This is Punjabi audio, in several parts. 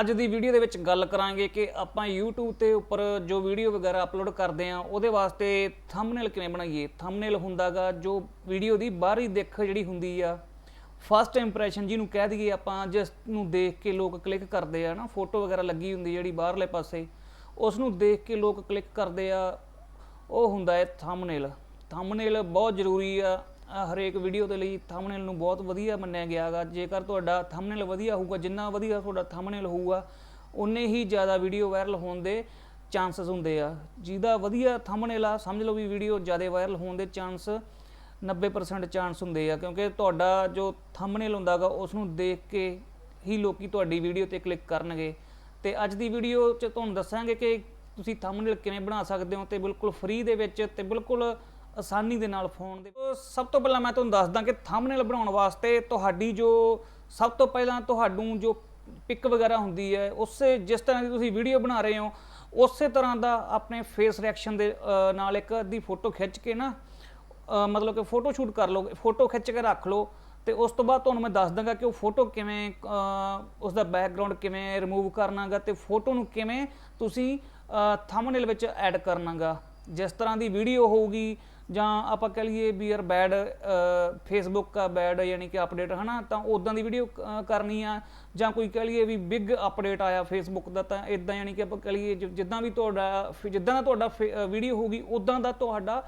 ਅੱਜ ਦੀ ਵੀਡੀਓ ਦੇ ਵਿੱਚ ਗੱਲ ਕਰਾਂਗੇ ਕਿ ਆਪਾਂ YouTube ਤੇ ਉੱਪਰ ਜੋ ਵੀਡੀਓ ਵਗੈਰਾ ਅਪਲੋਡ ਕਰਦੇ ਆ ਉਹਦੇ ਵਾਸਤੇ ਥੰਬਨੇਲ ਕਿਵੇਂ ਬਣਾਈਏ? ਥੰਬਨੇਲ ਹੁੰਦਾਗਾ ਜੋ ਵੀਡੀਓ ਦੀ ਬਾਹਰੀ ਦਿੱਖ ਜਿਹੜੀ ਹੁੰਦੀ ਆ ਫਸਟ ਇੰਪ੍ਰੈਸ਼ਨ ਜਿਹਨੂੰ ਕਹਿ ਦਈਏ ਆਪਾਂ ਜਿਸ ਨੂੰ ਦੇਖ ਕੇ ਲੋਕ ਕਲਿੱਕ ਕਰਦੇ ਆ ਨਾ ਫੋਟੋ ਵਗੈਰਾ ਲੱਗੀ ਹੁੰਦੀ ਜਿਹੜੀ ਬਾਹਰਲੇ ਪਾਸੇ ਉਸ ਨੂੰ ਦੇਖ ਕੇ ਲੋਕ ਕਲਿੱਕ ਕਰਦੇ ਆ, ਉਹ ਹੁੰਦਾ ਹੈ ਥੰਬਨੇਲ ਥੰਬਨੇਲ ਬਹੁਤ ਜ਼ਰੂਰੀ ਆ ਹਰੇਕ ਵੀਡੀਓ ਦੇ ਲਈ ਥੰਬਨੇਲ ਨੂੰ ਬਹੁਤ ਵਧੀਆ ਮੰਨਿਆ ਗਿਆ ਹੈਗਾ। ਜੇਕਰ ਤੁਹਾਡਾ ਥੰਬਨੇਲ ਵਧੀਆ ਹੋਊਗਾ, ਜਿੰਨਾ ਵਧੀਆ ਤੁਹਾਡਾ ਥੰਬਨੇਲ ਹੋਊਗਾ ਉਨੇ ਹੀ ਜ਼ਿਆਦਾ ਵੀਡੀਓ ਵਾਇਰਲ ਹੋਣ ਦੇ ਚਾਂਸਸ ਹੁੰਦੇ ਆ। ਜਿਹਦਾ ਵਧੀਆ ਥੰਬਨੇਲ ਆ, ਸਮਝ ਲਓ ਵੀ ਵੀਡੀਓ ਜ਼ਿਆਦਾ ਵਾਇਰਲ ਹੋਣ ਦੇ ਚਾਂਸ 90% ਚਾਂਸ ਹੁੰਦੇ ਆ, ਕਿਉਂਕਿ ਤੁਹਾਡਾ ਜੋ ਥੰਬਨੇਲ ਹੁੰਦਾਗਾ ਉਸ ਨੂੰ ਦੇਖ ਕੇ ਹੀ ਲੋਕੀ ਤੁਹਾਡੀ ਵੀਡੀਓ ਤੇ ਕਲਿੱਕ ਕਰਨਗੇ। ਤੇ ਅੱਜ ਦੀ ਵੀਡੀਓ 'ਚ ਤੁਹਾਨੂੰ ਦੱਸਾਂਗੇ ਕਿ ਤੁਸੀਂ ਥੰਬਨੇਲ ਕਿਵੇਂ ਬਣਾ ਸਕਦੇ ਹੋ ਤੇ ਬਿਲਕੁਲ ਫ੍ਰੀ ਦੇ ਵਿੱਚ ਤੇ ਬਿਲਕੁਲ ਆਸਾਨੀ ਦੇ ਨਾਲ ਫੋਨ ਦੇ। ਸਭ ਤੋਂ ਪਹਿਲਾਂ ਮੈਂ ਤੁਹਾਨੂੰ ਦੱਸਦਾ ਕਿ ਥੰਬਨੇਲ ਬਣਾਉਣ ਵਾਸਤੇ ਤੁਹਾਡੀ ਜੋ ਸਭ ਤੋਂ ਪਹਿਲਾਂ ਤੁਹਾਨੂੰ ਜੋ ਪਿਕ ਵਗੈਰਾ ਹੁੰਦੀ ਹੈ ਉਸੇ ਜਿਸ ਤਰ੍ਹਾਂ ਦੀ ਤੁਸੀਂ ਵੀਡੀਓ ਬਣਾ ਰਹੇ ਹੋ ਉਸੇ ਤਰ੍ਹਾਂ ਦਾ ਆਪਣੇ ਫੇਸ ਰਿਐਕਸ਼ਨ ਦੇ ਨਾਲ ਇੱਕ ਅੱਧੀ ਫੋਟੋ ਖਿੱਚ ਕੇ ਨਾ ਮਤਲਬ ਕਿ ਫੋਟੋ ਸ਼ੂਟ ਕਰ ਲਓ ਫੋਟੋ ਖਿੱਚ ਕੇ ਰੱਖ ਲਓ ਤੇ ਉਸ ਤੋਂ ਬਾਅਦ ਤੁਹਾਨੂੰ ਮੈਂ ਦੱਸ ਦਾਂਗਾ ਕਿ ਉਹ ਫੋਟੋ ਕਿਵੇਂ ਅ, ਉਸ ਦਾ ਬੈਕਗ੍ਰਾਉਂਡ ਕਿਵੇਂ ਰਿਮੂਵ ਕਰਨਾਗਾ ਤੇ ਫੋਟੋ ਨੂੰ ਕਿਵੇਂ ਤੁਸੀਂ ਥੰਬਨੇਲ ਵਿੱਚ ਐਡ ਕਰਨਾਗਾ। ਜਿਸ ਤਰ੍ਹਾਂ ਦੀ ਵੀਡੀਓ ਹੋਊਗੀ ਜਾਂ ਆਪਾਂ ਕਹ ਲਈਏ ਵੀ ਯਾਰ ਬੈਡ ਫੇਸਬੁੱਕ ਦਾ ਬੈਡ ਯਾਨੀ ਕਿ ਅਪਡੇਟ ਹਨਾ? ਤਾਂ ਉਦਾਂ ਦੀ ਵੀਡੀਓ ਕਰਨੀ ਆ। ਜਾਂ ਕੋਈ ਕਹ ਲਈਏ ਵੀ ਬਿਗ ਅਪਡੇਟ ਆਇਆ ਫੇਸਬੁੱਕ ਦਾ, ਤਾਂ ਇਦਾਂ ਯਾਨੀ ਕਿ ਆਪਾਂ ਕਹ ਲਈਏ ਜਿੱਦਾਂ ਵੀ ਤੁਹਾਡਾ, ਫੇ- ਜਿੱਦਾਂ ਦਾ ਤੁਹਾਡਾ ਵੀਡੀਓ ਹੋਊਗੀ ਉਦਾਂ ਦਾ ਤੁਹਾਡਾ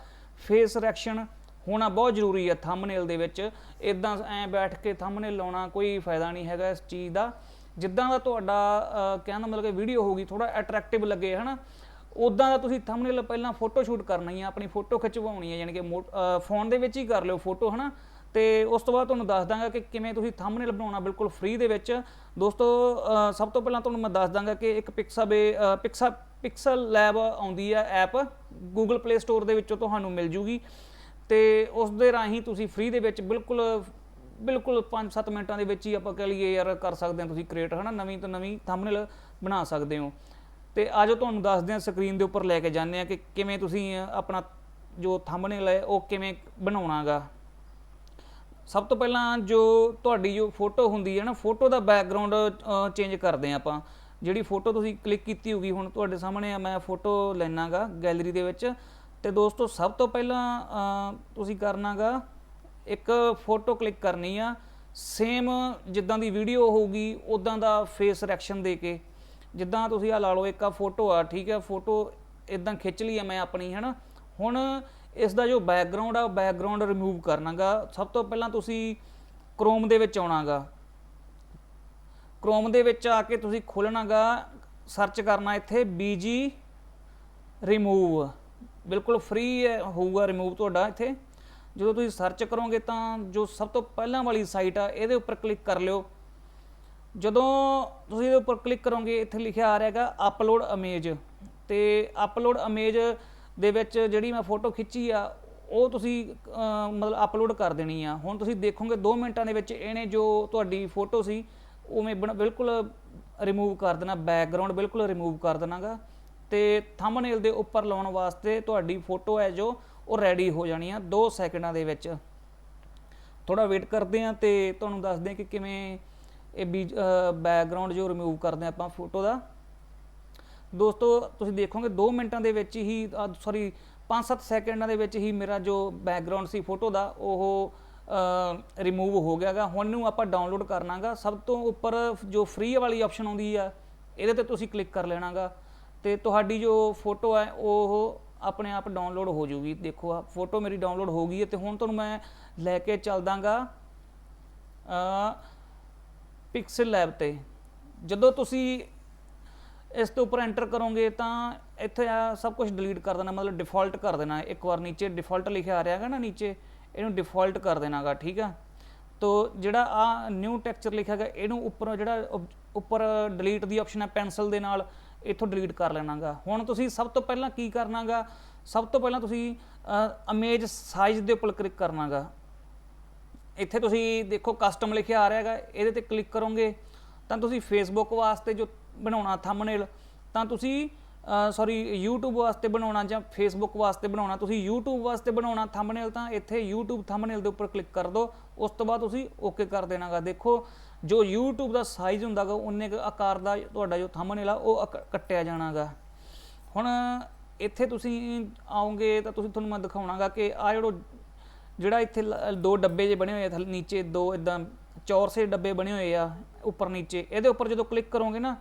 ਫੇਸ ਰਿਐਕਸ਼ਨ ਹੋਣਾ ਬਹੁਤ ਜ਼ਰੂਰੀ ਹੈ ਥੰਬਨੇਲ ਦੇ ਵਿੱਚ। ਇਦਾਂ ਐ ਬੈਠ ਕੇ ਥੰਬਨੇਲ ਲਾਉਣਾ ਕੋਈ ਫਾਇਦਾ ਨਹੀਂ ਹੈਗਾ ਇਸ ਚੀਜ਼ ਦਾ। ਜਿੱਦਾਂ ਦਾ ਤੁਹਾਡਾ ਕਹਿਣ ਦਾ ਮਤਲਬ ਕਿ ਵੀਡੀਓ ਹੋਊਗੀ ਥੋੜਾ ਅਟਰੈਕਟਿਵ ਲੱਗੇ, ਹਨਾ? ਉਦਾਂ ਦਾ ਤੁਸੀਂ ਥੰਬਨੇਲ ਪਹਿਲਾਂ ਫੋਟੋ ਸ਼ੂਟ ਕਰਨੀ ਹੈ ਆਪਣੀ ਫੋਟੋ ਖਿਚਵਾਉਣੀ ਹੈ ਯਾਨੀ ਕਿ ਫੋਨ ਦੇ ਵਿੱਚ ਹੀ ਕਰ ਲਿਓ ਫੋਟੋ ਹਨਾ? ਤੇ ਉਸ ਤੋਂ ਬਾਅਦ ਤੁਹਾਨੂੰ ਦੱਸ ਦਾਂਗਾ ਕਿ ਕਿਵੇਂ ਤੁਸੀਂ ਥੰਬਨੇਲ ਬਣਾਉਣਾ ਬਿਲਕੁਲ ਫ੍ਰੀ ਦੇ ਵਿੱਚ। ਦੋਸਤੋ ਸਭ ਤੋਂ ਪਹਿਲਾਂ ਤੁਹਾਨੂੰ ਮੈਂ ਦੱਸ ਦਾਂਗਾ ਕਿ ਇੱਕ ਪਿਕਸਾਬੇ ਪਿਕਸਾ ਪਿਕਸਲ ਲੈਬ ਆਉਂਦੀ ਹੈ ਐਪ Google Play Store ਦੇ ਵਿੱਚੋਂ ਤੁਹਾਨੂੰ ਮਿਲ ਜੂਗੀ। ਤੇ ਉਸ ਦੇ ਰਾਹੀਂ ਤੁਸੀਂ ਫ੍ਰੀ ਦੇ ਵਿੱਚ ਬਿਲਕੁਲ ਬਿਲਕੁਲ 5-7 ਮਿੰਟਾਂ ਦੇ ਵਿੱਚ ਹੀ ਆਪਾਂ ਕਹ ਲਈਏ ਯਾਰ ਕਰ ਸਕਦੇ ਹਾਂ ਤੁਸੀਂ ਕ੍ਰੀਏਟ ਹਨਾ? ਨਵੀਂ ਤੋਂ ਨਵੀਂ ਥੰਬਨੇਲ ਬਣਾ ਸਕਦੇ ਹੋ। ਤੇ ਆਜੋ ਤੁਹਾਨੂੰ ਦੱਸਦੇ ਹਾਂ ਸਕਰੀਨ ਦੇ ਉੱਪਰ ਲੈ ਕੇ ਜਾਂਦੇ ਆ ਕਿ ਕਿਵੇਂ ਤੁਸੀਂ ਆਪਣਾ ਜੋ ਥੰਬਨੇਲ ਹੈ ਉਹ ਕਿਵੇਂ ਬਣਾਉਣਾਗਾ। ਸਭ ਤੋਂ ਪਹਿਲਾਂ ਜੋ ਤੁਹਾਡੀ ਜੋ ਫੋਟੋ ਹੁੰਦੀ ਹੈ ਨਾ ਫੋਟੋ ਦਾ ਬੈਕਗ੍ਰਾਉਂਡ ਚੇਂਜ ਕਰਦੇ ਆ ਆਪਾਂ। ਜਿਹੜੀ ਫੋਟੋ ਤੁਸੀਂ ਕਲਿੱਕ ਕੀਤੀ ਹੋਗੀ ਹੁਣ ਤੁਹਾਡੇ ਸਾਹਮਣੇ ਆ ਮੈਂ ਫੋਟੋ ਲੈਣਾਗਾ ਗੈਲਰੀ ਦੇ ਵਿੱਚ। ਤੇ ਦੋਸਤੋ ਸਭ ਤੋਂ ਪਹਿਲਾਂ ਅ, ਤੁਸੀਂ ਕਰਨਾਗਾ ਇੱਕ ਫੋਟੋ ਕਲਿੱਕ ਕਰਨੀ ਆ। ਸੇਮ ਜਿੱਦਾਂ ਦੀ ਵੀਡੀਓ ਹੋਊਗੀ ਉਦਾਂ ਦਾ ਫੇਸ ਰਿਐਕਸ਼ਨ ਦੇ ਕੇ। ਜਿੱਦਾਂ ਤੁਸੀਂ ਆ ਲਾ ਲਓ, ਇੱਕ ਆ ਫੋਟੋ ਆ, ਠੀਕ ਹੈ ਫੋਟੋ ਇਦਾਂ ਖਿੱਚ ਲਈ ਆ ਮੈਂ ਆਪਣੀ, ਹੈਨਾ? ਹੁਣ ਇਸ ਦਾ ਜੋ ਬੈਕਗ੍ਰਾਉਂਡ ਆ ਬੈਕਗ੍ਰਾਉਂਡ ਰਿਮੂਵ ਕਰਨਾਗਾ। ਸਭ ਤੋਂ ਪਹਿਲਾਂ ਤੁਸੀਂ ਕ੍ਰੋਮ ਦੇ ਵਿੱਚ ਆਉਣਾਗਾ। ਕ੍ਰੋਮ ਦੇ ਵਿੱਚ ਆ ਕੇ ਤੁਸੀਂ ਖੋਲਣਾਗਾ ਸਰਚ ਕਰਨਾ ਇੱਥੇ ਬੀਜੀ ਰਿਮੂਵ ਬਿਲਕੁਲ ਫ੍ਰੀ ਹੋਊਗਾ ਰਿਮੂਵ ਤੁਹਾਡਾ ਇੱਥੇ। ਜਦੋਂ ਤੁਸੀਂ ਸਰਚ ਕਰੋਗੇ ਤਾਂ ਜੋ ਸਭ ਤੋਂ ਪਹਿਲਾਂ ਵਾਲੀ ਸਾਈਟ ਆ, ਇਹਦੇ ਉੱਪਰ ਕਲਿੱਕ ਕਰ ਲਿਓ। ਜਦੋਂ ਤੁਸੀਂ ਇਹਦੇ ਉੱਪਰ ਕਲਿੱਕ ਕਰੋਗੇ, ਇੱਥੇ ਲਿਖਿਆ ਆ ਰਿਹਾ ਰਿਹਾਗਾ ਅਪਲੋਡ ਇਮੇਜ ਤੇ ਅਪਲੋਡ ਇਮੇਜ ਦੇ ਵਿੱਚ ਜਿਹੜੀ ਮੈਂ ਫੋਟੋ ਖਿੱਚੀ ਆ, ਉਹ ਤੁਸੀਂ ਮਤਲਬ ਅਪਲੋਡ ਕਰ ਦੇਣੀ ਆ। ਹੁਣ ਤੁਸੀਂ ਦੇਖੋਗੇ 2 ਮਿੰਟਾਂ ਦੇ ਵਿੱਚ ਇਹਨੇ ਜੋ ਤੁਹਾਡੀ ਫੋਟੋ ਸੀ, ਉਵੇਂ ਬਣ- ਬਿਲਕੁਲ ਰਿਮੂਵ ਕਰ ਦੇਣਾ ਬੈਕਗ੍ਰਾਉਂਡ ਬਿਲਕੁਲ ਰਿਮੂਵ ਕਰ ਦੇਣਾਗਾ। ਤੇ ਥੰਬਨੇਲ ਦੇ ਉੱਪਰ ਲਾਉਣ ਵਾਸਤੇ ਤੁਹਾਡੀ ਫੋਟੋ ਹੈ ਜੋ, ਉਹ ਰੈਡੀ ਹੋ ਜਾਣੀ ਆ 2 ਸੈਕਿੰਡਾਂ ਦੇ ਵਿੱਚ। ਥੋੜਾ ਵੇਟ ਕਰਦੇ ਆ ਤੇ ਤੁਹਾਨੂੰ ਦੱਸਦੇ ਆ ਕਿ ਕਿਵੇਂ ਇਹ ਬੈਕਗ੍ਰਾਉਂਡ ਜੋ ਰਿਮੂਵ ਕਰਦੇ ਆ ਆਪਾਂ ਫੋਟੋ ਦਾ। ਦੋਸਤੋ, ਤੁਸੀਂ ਦੇਖੋਗੇ 2 ਮਿੰਟਾਂ ਦੇ ਵਿੱਚ ਹੀ ਸੌਰੀ 5-7 ਸੈਕਿੰਡਾਂ ਦੇ ਵਿੱਚ ਹੀ ਮੇਰਾ ਜੋ ਬੈਕਗ੍ਰਾਉਂਡ ਸੀ ਫੋਟੋ ਦਾ, ਉਹ ਰਿਮੂਵ ਹੋ ਗਿਆਗਾ। ਹੁਣ ਨੂੰ ਆਪਾਂ ਡਾਊਨਲੋਡ ਕਰਨਾਗਾ। ਸਭ ਤੋਂ ਉੱਪਰ ਜੋ ਫ੍ਰੀ ਵਾਲੀ ਆਪਸ਼ਨ ਆਉਂਦੀ ਆ, ਇਹਦੇ ਤੇ ਤੁਸੀਂ ਕਲਿੱਕ ਕਰ ਲੈਣਾਗਾ। ਤੇ ਤੁਹਾਡੀ ਜੋ ਫੋਟੋ ਹੈ ਉਹ ਆਪਣੇ ਆਪ ਡਾਊਨਲੋਡ ਹੋ ਜੂਗੀ ਦੇਖੋ ਆ ਫੋਟੋ ਮੇਰੀ ਡਾਊਨਲੋਡ ਹੋ ਗਈ ਹੈ ਤੇ ਹੁਣ ਤੁਹਾਨੂੰ ਮੈਂ ਲੈ ਕੇ ਚੱਲਦਾਗਾ। ਪਿਕਸਲ ਲੈਬ ਤੇ। ਜਦੋਂ ਤੁਸੀਂ ਇਸ ਤੋਂ ਉੱਪਰ ਐਂਟਰ ਕਰੋਗੇ ਤਾਂ ਇੱਥੇ ਆ ਸਭ ਕੁਝ ਡਿਲੀਟ ਕਰ ਦੇਣਾ, ਮਤਲਬ ਡਿਫਾਲਟ ਕਰ ਦੇਣਾ। ਇੱਕ ਵਾਰ ਨੀਚੇ ਡਿਫਾਲਟ ਲਿਖਿਆ ਆ ਰਿਹਾ ਹੈਗਾ ਨਾ ਨੀਚੇ, ਇਹਨੂੰ ਡਿਫਾਲਟ ਕਰ ਦੇਣਾਗਾ ਠੀਕ ਆ? ਤੋ ਜਿਹੜਾ ਆ ਨਿਊ ਟੈਕਸਚਰ ਲਿਖਿਆ ਹੈਗਾ, ਇਹਨੂੰ ਉੱਪਰ ਜਿਹੜਾ ਉਪ- ਉੱਪਰ ਡਿਲੀਟ ਦੀ ਆਪਸ਼ਨ ਹੈ ਪੈਨਸਲ ਦੇ ਨਾਲ, ਇੱਥੋਂ ਡਿਲੀਟ ਕਰ ਲੈਣਾਗਾ ਹੁਣ ਤੁਸੀਂ ਸਭ ਤੋਂ ਪਹਿਲਾਂ ਕੀ ਕਰਨਾਗਾ ਸਭ ਤੋਂ ਪਹਿਲਾਂ ਤੁਸੀਂ ਇਮੇਜ ਸਾਈਜ਼ ਦੇ ਉੱਪਰ ਕਲਿੱਕ ਕਰਨਾਗਾ ਇੱਥੇ ਤੁਸੀਂ ਦੇਖੋ ਕਸਟਮ ਲਿਖਿਆ ਆ ਰਿਹਾ ਹੈਗਾ, ਇਹਦੇ ਤੇ ਕਲਿੱਕ ਕਰੋਗੇ, ਤਾਂ ਤੁਸੀਂ ਫੇਸਬੁੱਕ ਵਾਸਤੇ ਜੋ ਬਣਾਉਣਾ ਥੰਬਨੇਲ ਤਾਂ ਤੁਸੀਂ ਸੌਰੀ YouTube ਵਾਸਤੇ ਬਣਾਉਣਾ ਜਾਂ Facebook ਵਾਸਤੇ ਬਣਾਉਣਾ, ਤੁਸੀਂ YouTube ਵਾਸਤੇ ਬਣਾਉਣਾ ਥੰਬਨੇਲ ਤਾਂ ਇੱਥੇ YouTube ਥੰਬਨੇਲ ਦੇ ਉੱਪਰ ਕਲਿੱਕ ਕਰ ਦਿਓ ਉਸ ਤੋਂ ਬਾਅਦ ਤੁਸੀਂ ਓਕੇ ਕਰ ਦੇਣਾਗਾ। ਦੇਖੋ, ਜੋ YouTube ਦਾ ਸਾਈਜ਼ ਹੁੰਦਾਗਾ, ਉਨੇ ਕੁ ਆਕਾਰ ਦਾ ਤੁਹਾਡਾ ਜੋ ਥੰਬਨੇਲ ਆ, ਉਹ ਅਕ- ਕੱਟਿਆ ਜਾਣਾਗਾ। ਹੁਣ, ਇੱਥੇ ਤੁਸੀਂ ਆਉਂਗੇ ਤਾਂ ਤੁਸੀਂ ਤੁਹਾਨੂੰ ਮੈਂ ਦਿਖਾਉਣਾਗਾ ਕਿ ਆ ਜਿਹੜਾ ਜਿਹੜਾ ਇੱਥੇ ਲ- ਦੋ ਡੱਬੇ ਜੇ ਬਣੇ ਹੋਏ ਆ, ਥੱਲੇ ਨੀਚੇ ਦੋ ਇਦਾਂ ਚੌਰਸੇ ਡੱਬੇ ਬਣੇ ਹੋਏ ਆ, ਉੱਪਰ ਨੀਚੇ, ਇਹਦੇ ਉੱਪਰ ਜਦੋਂ ਕਲਿੱਕ ਕਰੋਗੇ ਨਾ,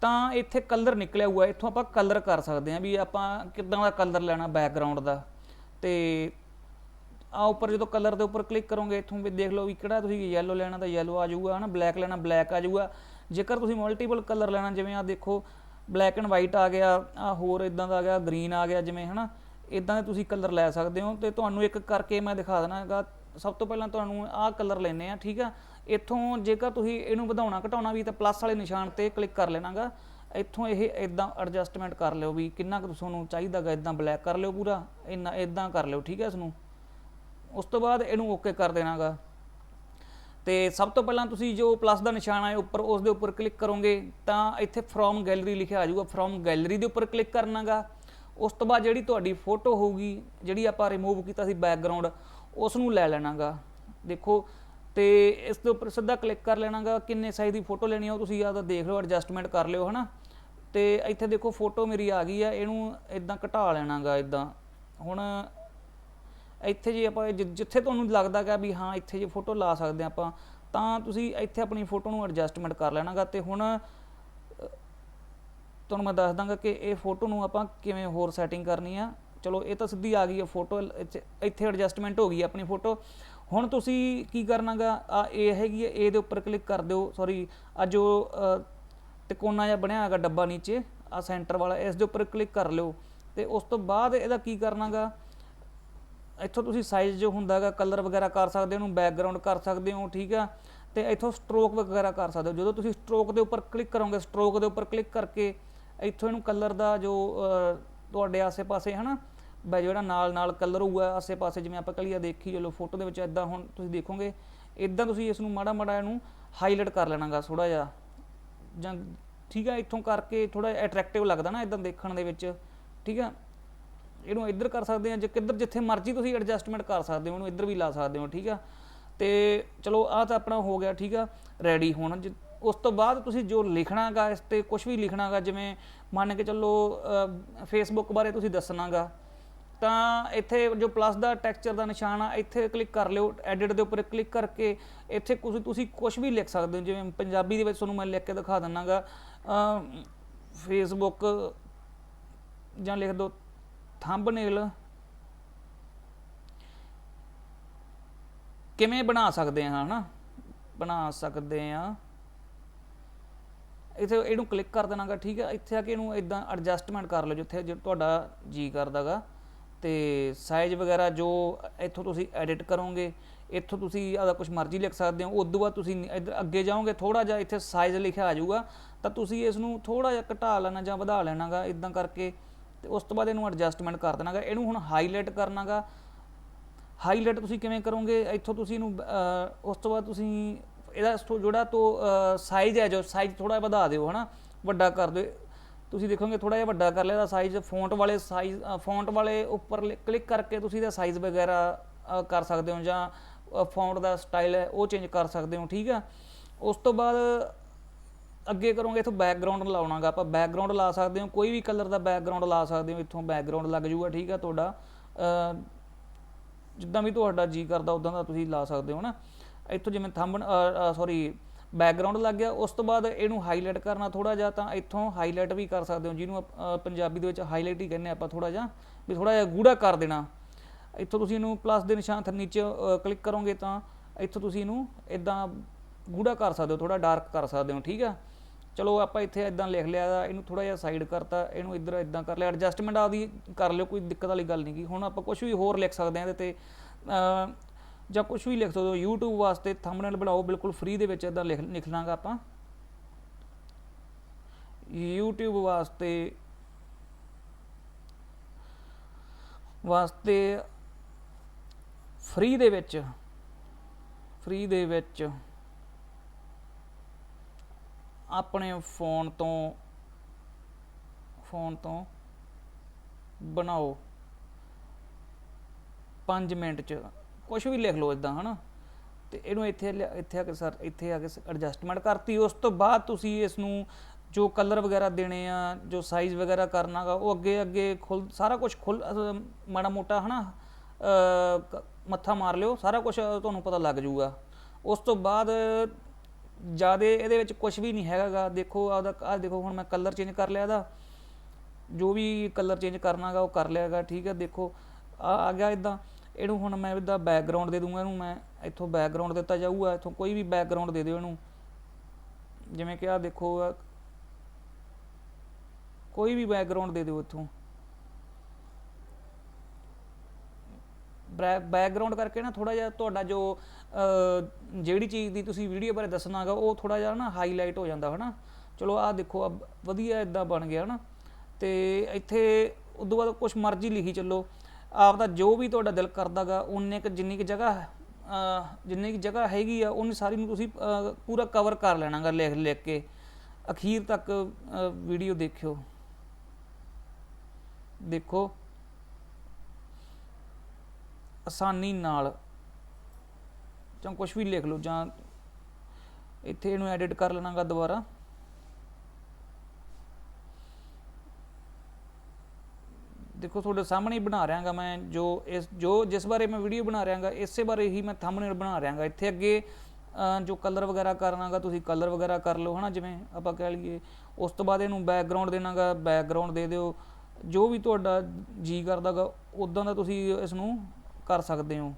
ਤਾਂ ਇੱਥੇ ਕਲਰ ਨਿਕਲਿਆ ਹੋਇਆ ਇੱਥੋਂ ਆਪਾਂ ਕਲਰ ਕਰ ਸਕਦੇ ਹਾਂ ਵੀ ਆਪਾਂ ਕਿੱਦਾਂ ਦਾ ਕਲਰ ਲੈਣਾ ਬੈਕਗ੍ਰਾਉਂਡ ਦਾ। ਤੇ ਆ ਉੱਪਰ ਜਦੋਂ ਕਲਰ ਦੇ ਉੱਪਰ ਕਲਿੱਕ ਕਰੋਗੇ, ਇੱਥੋਂ ਵੀ ਦੇਖ ਲਓ ਵੀ ਕਿਹੜਾ ਤੁਸੀਂ ਯੈਲੋ ਲੈਣਾ ਤਾਂ ਯੈਲੋ ਆ ਜਾਊਗਾ, ਹਨਾ? ਬਲੈਕ ਲੈਣਾ ਬਲੈਕ ਆ ਜਾਊਗਾ। ਜੇਕਰ ਤੁਸੀਂ ਮਲਟੀਪਲ ਕਲਰ ਲੈਣਾ, ਜਿਵੇਂ ਆ ਦੇਖੋ ਬਲੈਕ ਐਂਡ ਵਾਈਟ ਆ ਗਿਆ ਆ ਹੋਰ ਇਦਾਂ ਦਾ ਆ ਗਿਆ ਗ੍ਰੀਨ ਆ ਗਿਆ, ਜਿਵੇਂ, ਹਨਾ? ਇਦਾਂ ਦੇ ਤੁਸੀਂ ਕਲਰ ਲੈ ਸਕਦੇ ਹੋ ਤੇ ਤੁਹਾਨੂੰ ਇੱਕ ਕਰਕੇ ਮੈਂ ਦਿਖਾ ਦੇਣਾ ਹੈਗਾ। ਸਭ ਤੋਂ ਪਹਿਲਾਂ ਤੁਹਾਨੂੰ ਆਹ ਕਲਰ ਲੈਣੇ ਆ ਠੀਕ ਆ? ਇੱਥੋਂ ਜੇਕਰ ਤੁਸੀਂ ਇਹਨੂੰ ਵਧਾਉਣਾ, ਘਟਾਉਣਾ ਵੀ ਤਾਂ ਪਲੱਸ ਵਾਲੇ ਨਿਸ਼ਾਨ ਤੇ ਕਲਿੱਕ ਕਰ ਲੈਣਾਗਾ। ਇੱਥੋਂ ਇਹ ਇਦਾਂ ਐਡਜਸਟਮੈਂਟ ਕਰ ਲਿਓ ਵੀ ਕਿੰਨਾ ਕੁ ਤੁਹਾਨੂੰ ਚਾਹੀਦਾਗਾ ਇਦਾਂ ਬਲੈਕ ਕਰ ਲਿਓ ਪੂਰਾ, ਇੰਨਾ ਇਦਾਂ ਕਰ ਲਿਓ, ਠੀਕ ਹੈ ਇਸ ਨੂੰ ਉਸ ਤੋਂ ਬਾਅਦ ਇਹਨੂੰ ਓਕੇ ਕਰ ਦੇਣਾਗਾ। ਤੇ ਸਭ ਤੋਂ ਪਹਿਲਾਂ ਤੁਸੀਂ ਜੋ ਪਲੱਸ ਦਾ ਨਿਸ਼ਾਨ ਆਏ ਉੱਪਰ, ਉਸ ਦੇ ਉੱਪਰ ਕਲਿੱਕ ਕਰੋਗੇ ਤਾਂ ਇੱਥੇ ਫਰੋਮ ਗੈਲਰੀ ਲਿਖਿਆ ਆ ਜਾਊਗਾ। ਫਰੋਮ ਗੈਲਰੀ ਦੇ ਉੱਪਰ ਕਲਿੱਕ ਕਰਨਾਗਾ। ਉਸ ਤੋਂ ਬਾਅਦ ਜਿਹੜੀ ਤੁਹਾਡੀ ਫੋਟੋ ਹੋਊਗੀ, ਜਿਹੜੀ ਆਪਾਂ ਰਿਮੂਵ ਕੀਤਾ ਸੀ ਬੈਕਗ੍ਰਾਉਂਡ ਉਸ ਨੂੰ ਲੈ ਲੈਣਾਗਾ। ਦੇਖੋ, ਤੇ ਇਸ ਦੇ ਉੱਪਰ ਸਿੱਧਾ ਕਲਿੱਕ ਕਰ ਲੈਣਾਗਾ ਕਿੰਨੇ ਸਾਈਜ਼ ਦੀ ਫੋਟੋ ਲੈਣੀ ਆ, ਉਹ ਤੁਸੀਂ ਆਦਾ ਦੇਖ ਲਓ ਐਡਜਸਟਮੈਂਟ ਕਰ ਲਿਓ, ਹਨਾ। ਤੇ ਇੱਥੇ ਦੇਖੋ ਫੋਟੋ ਮੇਰੀ ਆ ਗਈ ਆ, ਇਹਨੂੰ ਇਦਾਂ ਘਟਾ ਲੈਣਾਗਾ ਇਦਾਂ ਹੁਣ ਇੱਥੇ ਜੇ ਆਪਾਂ ਜਿ- ਜਿੱਥੇ ਤੁਹਾਨੂੰ ਲੱਗਦਾ ਕਿ ਵੀ ਹਾਂ, ਇੱਥੇ ਜੇ ਫੋਟੋ ਲਾ ਸਕਦੇ ਹਾਂ ਆਪਾਂ, ਤਾਂ ਤੁਸੀਂ ਇੱਥੇ ਆਪਣੀ ਫੋਟੋ ਨੂੰ ਐਡਜਸਟਮੈਂਟ ਕਰ ਲੈਣਾਗਾ। ਤੇ ਹੁਣ ਤੁਹਾਨੂੰ ਮੈਂ ਦੱਸ ਦਾਂਗਾ ਕਿ ਇਹ ਫੋਟੋ ਨੂੰ ਆਪਾਂ ਕਿਵੇਂ ਹੋਰ ਸੈਟਿੰਗ ਕਰਨੀ ਆ। ਚਲੋ ਇਹ ਤਾਂ ਸਿੱਧੀ ਆ ਗਈ ਹੈ ਫੋਟੋ ਇੱਥੇ ਐਡਜਸਟਮੈਂਟ ਹੋ ਗਈ ਆਪਣੀ ਫੋਟੋ। ਹੁਣ ਤੁਸੀਂ ਕੀ ਕਰਨਾਗਾ ਆ ਇਹ ਹੈਗੀ ਹੈ ਇਹ ਦੇ ਉੱਪਰ ਕਲਿੱਕ ਕਰ ਦਿਓ। ਸੌਰੀ ਆ ਜੋ ਅ, ਤਿਕੋਨਾ ਜਿਹਾ ਬਣਿਆ ਹੈਗਾ ਡੱਬਾ ਨੀਚੇ ਆ ਸੈਂਟਰ ਵਾਲਾ ਇਸ ਦੇ ਉੱਪਰ ਕਲਿੱਕ ਕਰ ਲਿਓ। ਤੇ ਉਸ ਤੋਂ ਬਾਅਦ ਇਹਦਾ ਕੀ ਕਰਨਾਗਾ ਇੱਥੋਂ ਤੁਸੀਂ ਸਾਈਜ਼ ਜੋ ਹੁੰਦਾਗਾ ਕਲਰ ਵਗੈਰਾ ਕਰ ਸਕਦੇ ਹੋ ਉਹਨੂੰ ਬੈਕਗ੍ਰਾਉਂਡ ਕਰ ਸਕਦੇ ਹੋ ਠੀਕ ਆ? ਤੇ ਇੱਥੋਂ ਸਟ੍ਰੋਕ ਵਗੈਰਾ ਕਰ ਸਕਦੇ ਹੋ। ਜਦੋਂ ਤੁਸੀਂ ਸਟ੍ਰੋਕ ਦੇ ਉੱਪਰ ਕਲਿੱਕ ਕਰੋਗੇ ਸਟ੍ਰੋਕ ਦੇ ਉੱਪਰ ਕਲਿੱਕ ਕਰਕੇ ਇੱਥੋਂ ਇਹਨੂੰ ਕਲਰ ਦਾ ਜੋ ਤੁਹਾਡੇ ਆਸੇ-ਪਾਸੇ, ਹਨਾ? ਬਈ ਜਿਹੜਾ ਨਾਲ ਨਾਲ ਕਲਰ ਹੋਊਗਾ ਆਸੇ-ਪਾਸੇ, ਜਿਵੇਂ ਆਪਾਂ ਕਲੀਆ ਦੇਖੀ, ਚਲੋ, ਫੋਟੋ ਦੇ ਵਿੱਚ ਇਦਾਂ ਹੁਣ ਤੁਸੀਂ ਦੇਖੋਗੇ ਇਦਾਂ ਤੁਸੀਂ ਇਸ ਨੂੰ ਮਾੜਾ ਮਾੜਾ ਇਹਨੂੰ ਹਾਈਲਾਈਟ ਕਰ ਲੈਣਾਗਾ ਥੋੜਾ ਜਿਹਾ। ਜਾਂ ਠੀਕ ਆ, ਇੱਥੋਂ ਕਰਕੇ ਥੋੜਾ ਅਟਰੈਕਟਿਵ ਲੱਗਦਾ ਨਾ ਇਦਾਂ ਦੇਖਣ ਦੇ ਵਿੱਚ, ਠੀਕ ਆ? ਇਹਨੂੰ ਇੱਧਰ ਕਰ ਸਕਦੇ ਆ, ਜੇ ਕਿੱਧਰ ਜਿੱਥੇ ਮਰਜ਼ੀ ਤੁਸੀਂ ਐਡਜਸਟਮੈਂਟ ਕਰ ਸਕਦੇ ਹੋ, ਇਹਨੂੰ ਇੱਧਰ ਵੀ ਲਾ ਸਕਦੇ ਹੋ, ਠੀਕ ਆ? ਤੇ ਚਲੋ, ਆਹ ਤਾਂ ਆਪਣਾ ਹੋ ਗਿਆ, ਠੀਕ ਆ? ਰੈਡੀ ਹੁਣ, ਜਿ- ਉਸ ਤੋਂ ਬਾਅਦ ਤੁਸੀਂ ਜੋ ਲਿਖਣਾਗਾ, ਇਸ ਤੇ ਕੁਝ ਵੀ ਲਿਖਣਾਗਾ, ਜਿਵੇਂ ਮੰਨ ਕੇ ਚੱਲੋ ਫੇਸਬੁੱਕ ਬਾਰੇ ਤੁਸੀਂ ਦੱਸਣਾਗਾ, ਤਾਂ ਇੱਥੇ ਜੋ ਪਲੱਸ ਦਾ ਟੈਕਸਚਰ ਦਾ ਨਿਸ਼ਾਨ ਆ, ਇੱਥੇ ਕਲਿੱਕ ਕਰ ਲਿਓ ਐਡਿਟ ਦੇ ਉੱਪਰ ਕਲਿੱਕ ਕਰਕੇ ਇੱਥੇ ਕੁਝ ਤੁਸੀਂ ਕੁਝ ਵੀ ਲਿਖ ਸਕਦੇ ਹੋ, ਜਿਵੇਂ ਪੰਜਾਬੀ ਦੇ ਵਿੱਚ ਤੁਹਾਨੂੰ ਮੈਂ ਲਿਖ ਕੇ ਦਿਖਾ ਦਿੰਨਾਗਾ ਫੇਸਬੁੱਕ ਜਾਂ ਲਿਖ ਦਿਓ ਥੰਬਨੇਲ ਕਿਵੇਂ ਬਣਾ ਸਕਦੇ ਹਾਂ, ਹਨਾ? ਬਣਾ ਸਕਦੇ ਆ ਇੱਥੇ ਇਹਨੂੰ ਕਲਿੱਕ ਕਰ ਦੇਣਾਗਾ ਠੀਕ ਹੈ ਇੱਥੇ ਆ ਕੇ ਇਹਨੂੰ ਇਦਾਂ ਐਡਜਸਟਮੈਂਟ ਕਰ ਲਓ, ਜਿੱਥੇ ਜੇ ਤੁਹਾਡਾ ਜੀ ਕਰਦਾਗਾ ਤੇ ਸਾਈਜ਼ ਵਗੈਰਾ ਜੋ ਇੱਥੋਂ ਤੁਸੀਂ ਐਡਿਟ ਕਰੋਗੇ, ਇੱਥੋਂ ਤੁਸੀਂ ਆਦਾ ਕੁਝ ਮਰਜ਼ੀ ਲਿਖ ਸਕਦੇ ਹੋ। ਉਸ ਤੋਂ ਬਾਅਦ ਤੁਸੀਂ ਇੱਧਰ ਅੱਗੇ ਜਾਓਗੇ ਥੋੜਾ ਜਿਹਾ ਇੱਥੇ ਸਾਈਜ਼ ਲਿਖਿਆ ਆ ਜਾਊਗਾ, ਤਾਂ ਤੁਸੀਂ ਇਸ ਨੂੰ ਥੋੜਾ ਜਿਹਾ ਘਟਾ ਲੈਣਾ ਜਾਂ ਵਧਾ ਲੈਣਾਗਾ ਇਦਾਂ ਕਰਕੇ। ਤੇ ਉਸ ਤੋਂ ਬਾਅਦ ਇਹਨੂੰ ਐਡਜਸਟਮੈਂਟ ਕਰ ਦੇਣਾਗਾ ਇਹਨੂੰ ਹੁਣ ਹਾਈਲਾਈਟ ਕਰਨਾਗਾ ਹਾਈਲਾਈਟ ਤੁਸੀਂ ਕਿਵੇਂ ਕਰੋਗੇ? ਇੱਥੋਂ ਤੁਸੀਂ ਇਹਨੂੰ ਉਸ ਤੋਂ ਬਾਅਦ ਤੁਸੀਂ ਇਹਦਾ ਸਟੋ- ਜਿਹੜਾ ਤੋਂ ਸਾਈਜ਼ ਹੈ ਜੋ ਸਾਈਜ਼ ਥੋੜਾ ਵਧਾ ਦਿਓ, ਹਨਾ? ਵੱਡਾ ਕਰ ਦਿਓ। ਤੁਸੀਂ ਦੇਖੋਗੇ ਥੋੜਾ ਜਿਹਾ ਵੱਡਾ ਕਰ ਲਿਆ ਦਾ ਸਾਈਜ਼ ਫੌਂਟ ਵਾਲੇ ਸਾਈਜ਼ ਫੌਂਟ ਵਾਲੇ ਉੱਪਰ ਕਲਿੱਕ ਕਰਕੇ ਤੁਸੀਂ ਇਹਦਾ ਸਾਈਜ਼ ਵਗੈਰਾ ਕਰ ਸਕਦੇ ਹੋ ਜਾਂ ਫੌਂਟ ਦਾ ਸਟਾਈਲ ਹੈ, ਉਹ ਚੇਂਜ ਕਰ ਸਕਦੇ ਹੋ, ਠੀਕ ਆ? ਉਸ ਤੋਂ ਬਾਅਦ ਅੱਗੇ ਕਰੋਗੇ, ਇਥੋਂ ਬੈਕਗ੍ਰਾਉਂਡ ਲਾਉਣਾਗਾ। ਆਪਾਂ ਬੈਕਗ੍ਰਾਉਂਡ ਲਾ ਸਕਦੇ ਹੋ, ਕੋਈ ਵੀ ਕਲਰ ਦਾ ਬੈਕਗ੍ਰਾਉਂਡ ਲਾ ਸਕਦੇ ਹੋ, ਇੱਥੋਂ ਬੈਕਗ੍ਰਾਉਂਡ ਲੱਗ ਜਾਊਗਾ ਠੀਕ ਆ ਤੁਹਾਡਾ। ਜਿੱਦਾਂ ਵੀ ਤੁਹਾਡਾ ਜੀ ਕਰਦਾ, ਉਦਾਂ ਦਾ ਤੁਸੀਂ ਲਾ ਸਕਦੇ ਹੋ ਨਾ ਇੱਥੋਂ ਜਿਵੇਂ ਥੰਬ ਸੌਰੀ ਬੈਕਗ੍ਰਾਉਂਡ ਲੱਗ ਗਿਆ ਉਸ ਤੋਂ ਬਾਅਦ ਇਹਨੂੰ ਹਾਈਲਾਈਟ ਕਰਨਾ ਥੋੜਾ ਜਿਹਾ ਤਾਂ ਇੱਥੋਂ ਹਾਈਲਾਈਟ ਵੀ ਕਰ ਸਕਦੇ ਹੋ ਜਿਹਨੂੰ ਅਹ, ਪੰਜਾਬੀ ਦੇ ਵਿੱਚ ਹਾਈਲਾਈਟ ਹੀ ਕਹਿੰਦੇ ਆਪਾਂ ਥੋੜਾ ਜਿਹਾ ਵੀ ਥੋੜਾ ਜਿਹਾ ਗੂੜਾ ਕਰ ਦੇਣਾ। ਇੱਥੋਂ ਤੁਸੀਂ ਇਹਨੂੰ ਪਲੱਸ ਦੇ ਨਿਸ਼ਾਨ ਥੱਲੇ ਨੀਚੇ ਕਲਿੱਕ ਕਰੋਗੇ ਤਾਂ ਇੱਥੋਂ ਤੁਸੀਂ ਇਹਨੂੰ ਇਦਾਂ ਗੂੜਾ ਕਰ ਸਕਦੇ ਹੋ ਥੋੜਾ ਡਾਰਕ ਕਰ ਸਕਦੇ ਹੋ ਠੀਕ ਆ? ਚਲੋ ਆਪਾਂ ਇੱਥੇ ਇਦਾਂ ਲਿਖ ਲਿਆ ਇਹਨੂੰ ਥੋੜਾ ਜਿਹਾ ਸਾਈਡ ਕਰਤਾ ਇਹਨੂੰ ਇੱਧਰ ਇਦਾਂ ਕਰ ਲਿਆ ਐਡਜਸਟਮੈਂਟ ਆਪਦੀ ਕਰ ਲਿਓ ਕੋਈ ਦਿੱਕਤ ਵਾਲੀ ਗੱਲ ਨਹੀਂ ਗੀ। ਹੁਣ ਆਪਾਂ ਕੁਝ ਵੀ ਹੋਰ ਲਿਖ ਸਕਦੇ ਹਾਂ ਇਹਦੇ ਤੇ ਜਾਂ ਕੁਝ ਵੀ ਲਿਖ ਸਕਦੇ ਹੋ, YouTube ਵਾਸਤੇ ਥੰਬਨੇਲ ਬਣਾਓ, ਬਿਲਕੁਲ ਫ੍ਰੀ ਦੇ ਵਿੱਚ ਇਦਾਂ ਲਿਖ ਲਿਖਣਾਗਾ ਆਪਾਂ। YouTube ਵਾਸਤੇ ਵਾਸਤੇ ਫ੍ਰੀ ਦੇ ਵਿੱਚ ਫ੍ਰੀ ਦੇ ਵਿੱਚ ਆਪਣੇ ਫੋਨ ਤੋਂ ਫੋਨ ਤੋਂ ਬਣਾਓ। 5 ਮਿੰਟ ਚ ਕੁਝ ਵੀ ਲਿਖ ਲਓ ਇਦਾਂ ਹਨਾ? ਤੇ ਇਹਨੂੰ ਇੱਥੇ ਲਿਆ- ਇੱਥੇ ਆ ਕੇ ਸਰ ਇੱਥੇ ਆ ਕੇ ਐਡਜਸਟਮੈਂਟ ਕਰਤੀ। ਉਸ ਤੋਂ ਬਾਅਦ ਤੁਸੀਂ ਇਸ ਨੂੰ ਜੋ ਕਲਰ ਵਗੈਰਾ ਦੇਣੇ ਆ ਜੋ ਸਾਈਜ਼ ਵਗੈਰਾ ਕਰਨਾਗਾ ਉਹ ਅੱਗੇ ਅੱਗੇ ਖੁੱਲ ਸਾਰਾ ਕੁਝ ਖੁੱਲ ਅਹ, ਮਾੜਾ ਮੋਟਾ ਹਨਾ? ਅਹ, ਕ- ਮੱਥਾ ਮਾਰ ਲਿਓ ਸਾਰਾ ਕੁਝ ਤੁਹਾਨੂੰ ਪਤਾ ਲੱਗ ਜਾਊਗਾ। ਉਸ ਤੋਂ ਬਾਅਦ ਜਿਆਦੇ ਇਹਦੇ ਵਿੱਚ ਕੁਝ ਵੀ ਨਹੀਂ ਹੈਗਾਗਾ ਦੇਖੋ ਆਪਦਾ ਆਹ ਦੇਖੋ ਹੁਣ ਮੈਂ ਕਲਰ ਚੇਂਜ ਕਰ ਲਿਆ ਇਹਦਾ। ਜੋ ਵੀ ਕਲਰ ਚੇਂਜ ਕਰਨਾਗਾ ਉਹ ਕਰ ਲਿਆਗਾ ਠੀਕ ਹੈ? ਦੇਖੋ ਆ ਆ ਗਿਆ ਇਦਾਂ ਇਹਨੂੰ ਹੁਣ ਮੈਂ ਇਹਦਾ ਬੈਕਗ੍ਰਾਉਂਡ ਦੇ ਦੂੰਗਾ, ਇਹਨੂੰ ਮੈਂ ਇੱਥੋਂ ਬੈਕਗ੍ਰਾਉਂਡ ਦਿੱਤਾ ਜਾਊਗਾ, ਇੱਥੋਂ ਕੋਈ ਵੀ ਬੈਕਗ੍ਰਾਉਂਡ ਦੇ ਦਿਓ ਇਹਨੂੰ। ਜਿਵੇਂ ਕਿ ਆ ਦੇਖੋ ਕੋਈ ਵੀ ਬੈਕਗ੍ਰਾਉਂਡ ਦੇ ਦਿਓ ਇੱਥੋਂ। ਬੈਕਗ੍ਰਾਉਂਡ ਕਰਕੇ ਨਾ ਥੋੜਾ ਜਿਹਾ ਤੁਹਾਡਾ ਜੋ ਜਿਹੜੀ ਚੀਜ਼ ਦੀ ਤੁਸੀਂ ਵੀਡੀਓ ਬਾਰੇ ਦੱਸਣਾਗਾ ਉਹ ਥੋੜਾ ਜਿਹਾ ਨਾ ਹਾਈਲਾਈਟ ਹੋ ਜਾਂਦਾ, ਹਨਾ। ਚਲੋ, ਆਹ ਦੇਖੋ ਆ ਵਧੀਆ ਇਦਾਂ ਬਣ ਗਿਆ, ਹਨਾ। ਤੇ ਇੱਥੇ, ਉਦੋਂ ਬਾਅਦ ਕੁਝ ਮਰਜ਼ੀ ਲਿਖੀ ਚੱਲੋ। ਆਪ ਦਾ ਜੋ ਵੀ ਤੁਹਾਡਾ ਦਿਲ ਕਰਦਾਗਾ ਉਨੇ ਕੁ ਜਿੰਨੀ ਕੁ ਜਗ੍ਹਾ ਜਿੰਨੀ ਕੁ ਜਗ੍ਹਾ ਹੈਗੀ ਆ ਉਹਨੇ ਸਾਰੀ ਨੂੰ ਤੁਸੀਂ ਪੂਰਾ ਕਵਰ ਕਰ ਲੈਣਾਗਾ ਲਿਖ ਲਿਖ ਕੇ। ਅਖੀਰ ਤੱਕ ਵੀਡੀਓ ਦੇਖਿਓ। ਦੇਖੋ। ਆਸਾਨੀ ਨਾਲ, ਜਾਂ ਕੁਝ ਵੀ ਲਿਖ ਲਓ, ਜਾਂ ਇੱਥੇ ਇਹਨੂੰ ਐਡਿਟ ਕਰ ਲੈਣਾਗਾ ਦੁਬਾਰਾ। ਦੇਖੋ, ਤੁਹਾਡੇ ਸਾਹਮਣੇ ਹੀ ਬਣਾ ਰਿਹਾਗਾ ਮੈਂ ਜੋ ਇਸ, ਜੋ ਜਿਸ ਬਾਰੇ ਮੈਂ ਵੀਡੀਓ ਬਣਾ ਰਿਹਾਗਾ, ਇਸੇ ਬਾਰੇ ਹੀ ਮੈਂ ਥੰਬਨੇਲ ਬਣਾ ਰਿਹਾਗਾ। ਇੱਥੇ ਅੱਗੇ ਜੋ ਕਲਰ ਵਗੈਰਾ ਕਰਨਾਗਾ, ਤੁਸੀਂ ਕਲਰ ਵਗੈਰਾ ਕਰ ਲਓ, ਹਨਾ, ਜਿਵੇਂ ਆਪਾਂ ਕਹਿ ਲਈਏ। ਉਸ ਤੋਂ ਬਾਅਦ ਇਹਨੂੰ ਬੈਕਗ੍ਰਾਉਂਡ ਦੇਣਾਗਾ ਬੈਕਗ੍ਰਾਉਂਡ ਦੇ ਦਿਓ। ਜੋ ਵੀ ਤੁਹਾਡਾ ਜੀ ਕਰਦਾਗਾ ਉਦਾਂ ਦਾ ਤੁਸੀਂ ਇਸ ਨੂੰ ਕਰ ਸਕਦੇ ਹੋ।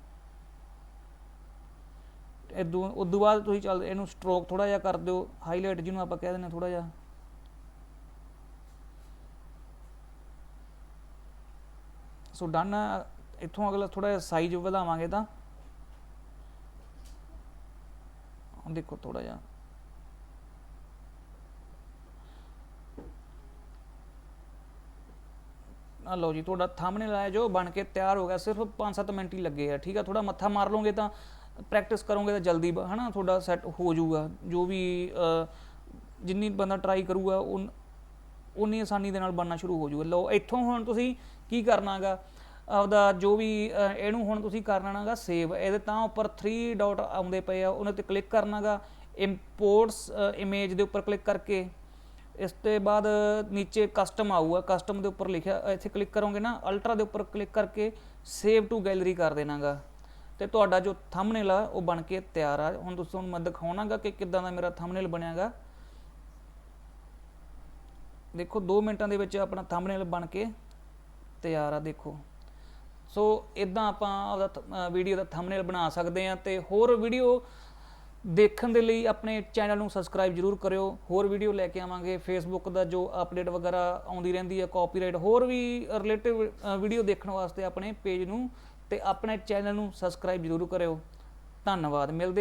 ਇਦੋਂ ਉਦੋਂ ਬਾਅਦ ਤੁਸੀਂ ਚੱਲ, ਇਹਨੂੰ ਸਟ੍ਰੋਕ ਥੋੜਾ ਜਿਹਾ ਕਰ ਦਿਓ। ਹਾਈਲਾਈਟ ਜਿਹਨੂੰ ਆਪਾਂ ਕਹਿ ਦਿੰਦੇ ਹਾਂ ਥੋੜਾ ਜਿਹਾ। ਸੋ ਡਨ uh, ਇੱਥੋਂ ਅਗਲਾ ਥੋੜਾ ਜਿਹਾ ਸਾਈਜ਼ ਵਧਾਵਾਂਗੇ ਤਾਂ। ਦੇਖੋ ਥੋੜਾ ਜਿਹਾ। ਆ ਲਓ ਜੀ, ਤੁਹਾਡਾ ਥੰਬਨੇਲ ਆਇਆ ਜੋ ਬਣ ਕੇ ਤਿਆਰ ਹੋ ਗਿਆ, ਸਿਰਫ 5-7 ਮਿੰਟ ਹੀ ਲੱਗੇ ਆ, ਠੀਕ ਆ? ਥੋੜਾ ਮੱਥਾ ਮਾਰ ਲਓਗੇ ਤਾਂ ਪ੍ਰੈਕਟਿਸ ਕਰੋਗੇ ਤਾਂ ਜਲਦੀ ਬ- ਹਨਾ? ਤੁਹਾਡਾ ਸੈੱਟ ਹੋ ਜਾਊਗਾ। ਜੋ ਵੀ ਜਿੰਨੀ ਬੰਦਾ ਟਰਾਈ ਕਰੂਗਾ, ਉਨ, ਉਨੀ ਆਸਾਨੀ ਦੇ ਨਾਲ ਬਣਨਾ ਸ਼ੁਰੂ ਹੋ ਜਾਊਗਾ। ਲਓ, ਇੱਥੋਂ ਹੁਣ ਤੁਸੀਂ ਕੀ ਕਰਨਾਗਾ? ਆਪਦਾ ਜੋ ਵੀ ਇਹਨੂੰ ਹੁਣ ਤੁਸੀਂ ਕਰਨਾਗਾ ਸੇਵ ਇਹਦੇ ਤਾਂ ਉੱਪਰ 3 ਡਾਟ ਆਉਂਦੇ ਪਏ ਆ, ਉਹਨਾਂ ਤੇ ਕਲਿੱਕ ਕਰਨਾਗਾ। ਇੰਪੋਰਟਸ ਇਮੇਜ ਦੇ ਉੱਪਰ ਕਲਿੱਕ ਕਰਕੇ। ਇਸ ਤੋਂ ਬਾਅਦ ਨੀਚੇ ਕਸਟਮ ਆਊਗਾ। ਕਸਟਮ ਦੇ ਉੱਪਰ ਲਿਖਿਆ ਇੱਥੇ ਕਲਿੱਕ ਕਰੋਗੇ ਨਾ ਅਲਟਰਾ ਦੇ ਉੱਪਰ ਕਲਿੱਕ ਕਰਕੇ ਸੇਵ ਟੂ ਗੈਲਰੀ ਕਰ ਦੇਣਾਗਾ। ਤੇ ਤੁਹਾਡਾ ਜੋ ਥੰਬਨੇਲ ਆ, ਉਹ ਬਣ ਕੇ ਤਿਆਰ ਆ। ਹੁਣ ਤੁਸੀਂ ਤੁਹਾਨੂੰ ਮੈਂ ਦਿਖਾਉਣਾਗਾ ਕਿ ਕਿੱਦਾਂ ਦਾ ਮੇਰਾ ਥੰਬਨੇਲ ਬਣਿਆਗਾ। ਦੇਖੋ 2 ਮਿੰਟਾਂ ਦੇ ਵਿੱਚ ਆਪਣਾ ਥੰਬਨੇਲ ਬਣ ਕੇ ਤਿਆਰ ਆ ਦੇਖੋ। ਸੋ ਇਦਾਂ ਆਪਾਂ ਉਹਦਾ ਵੀਡੀਓ ਦਾ ਥੰਬਨੇਲ ਬਣਾ ਸਕਦੇ ਆ ਤੇ ਹੋਰ ਵੀਡੀਓ ਦੇਖਣ ਦੇ ਲਈ ਆਪਣੇ ਚੈਨਲ ਨੂੰ ਸਬਸਕ੍ਰਾਈਬ ਜਰੂਰ ਕਰਿਓ। ਹੋਰ ਵੀਡੀਓ ਲੈ ਕੇ ਆਵਾਂਗੇ। ਫੇਸਬੁੱਕ ਦਾ ਜੋ ਅਪਡੇਟ ਵਗੈਰਾ ਆਉਂਦੀ ਰਹਿੰਦੀ ਹੈ ਕਾਪੀਰਾਈਟ ਹੋਰ ਵੀ ਰਿਲੇਟਿਵ ਵੀਡੀਓ ਦੇਖਣ ਵਾਸਤੇ ਆਪਣੇ ਪੇਜ ਨੂੰ ਤੇ ਆਪਣੇ ਚੈਨਲ ਨੂੰ ਸਬਸਕ੍ਰਾਈਬ ਜਰੂਰ ਕਰਿਓ। ਧੰਨਵਾਦ। ਮਿਲਦੇ ਹਾਂ